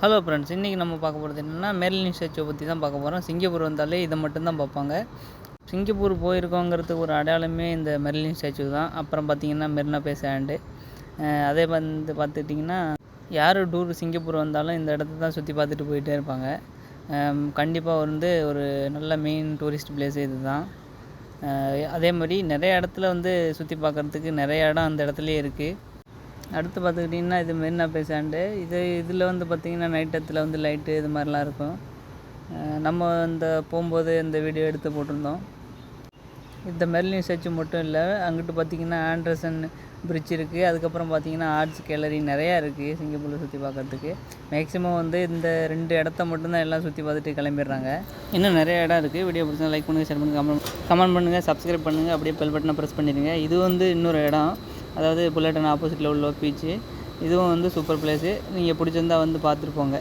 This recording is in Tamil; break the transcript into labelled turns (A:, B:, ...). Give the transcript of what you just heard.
A: ஹலோ ஃப்ரெண்ட்ஸ் இன்றைக்கி நம்ம பார்க்க போகிறது என்னென்னா மெர்லின் ஸ்டாச்சுவை பற்றி தான் பார்க்க போகிறோம் சிங்கப்பூர் வந்தாலே இதை மட்டும்தான் பார்ப்பாங்க. சிங்கப்பூர் போயிருக்கோங்கிறதுக்கு ஒரு அடையாளமே இந்த மெர்லின் ஸ்டாச்சு தான். அப்புறம் பார்த்திங்கன்னா மெரினா பே சாண்டு அதே வந்து பார்த்துட்டிங்கன்னா யார் டூர் சிங்கப்பூர் வந்தாலும் இந்த இடத்த தான் சுற்றி பார்த்துட்டு போயிட்டே இருப்பாங்க. கண்டிப்பாக வந்து ஒரு நல்ல மெயின் டூரிஸ்ட் பிளேஸு இது தான். அதே மாதிரி நிறைய இடத்துல வந்து சுற்றி பார்க்குறதுக்கு நிறைய இடம் அந்த இடத்துலையே இருக்குது அடுத்து பார்த்துக்கிட்டிங்கன்னா இது மெரினா பே சாண்டு இது இதில் வந்து பார்த்திங்கன்னா நைட் இடத்துல வந்து லைட்டு இது மாதிரிலாம் இருக்கும். நம்ம இந்த போகும்போது இந்த வீடியோ எடுத்து போட்டிருந்தோம். இந்த மெர்லின் ஸ்டாச்சு மட்டும் இல்லை. அங்கிட்டு பார்த்திங்கன்னா ஆண்ட்ரசன் பிரிட்ஜ் இருக்குது அதுக்கப்புறம் பார்த்திங்கன்னா ஆர்ட்ஸ் கேலரி நிறையா இருக்குது சிங்கப்பூரில் சுற்றி பார்க்கறதுக்கு. மேக்ஸிமம் வந்து இந்த ரெண்டு இடத்த மட்டும்தான் எல்லாம் சுற்றி பார்த்துட்டு கிளம்பிடுறாங்க. இன்னும் நிறைய இடம் இருக்குது வீடியோ பிடிச்சா லைக் பண்ணுங்கள் ஷேர் பண்ணுங்கள் கமெண்ட் கமெண்ட் பண்ணுங்கள் சப்ஸ்கிரைப் பண்ணுங்கள் அப்படியே பெல் பட்டனை ப்ரெஸ் பண்ணிடுங்க. இது வந்து இன்னொரு இடம். அதாவது புல்லட்டன் ஆப்போசிட்டில் உள்ள பீச்சு இதுவும் வந்து சூப்பர் பிளேஸு நீங்கள் பிடிச்சிருந்தா வந்து பார்த்துட்டு போங்க.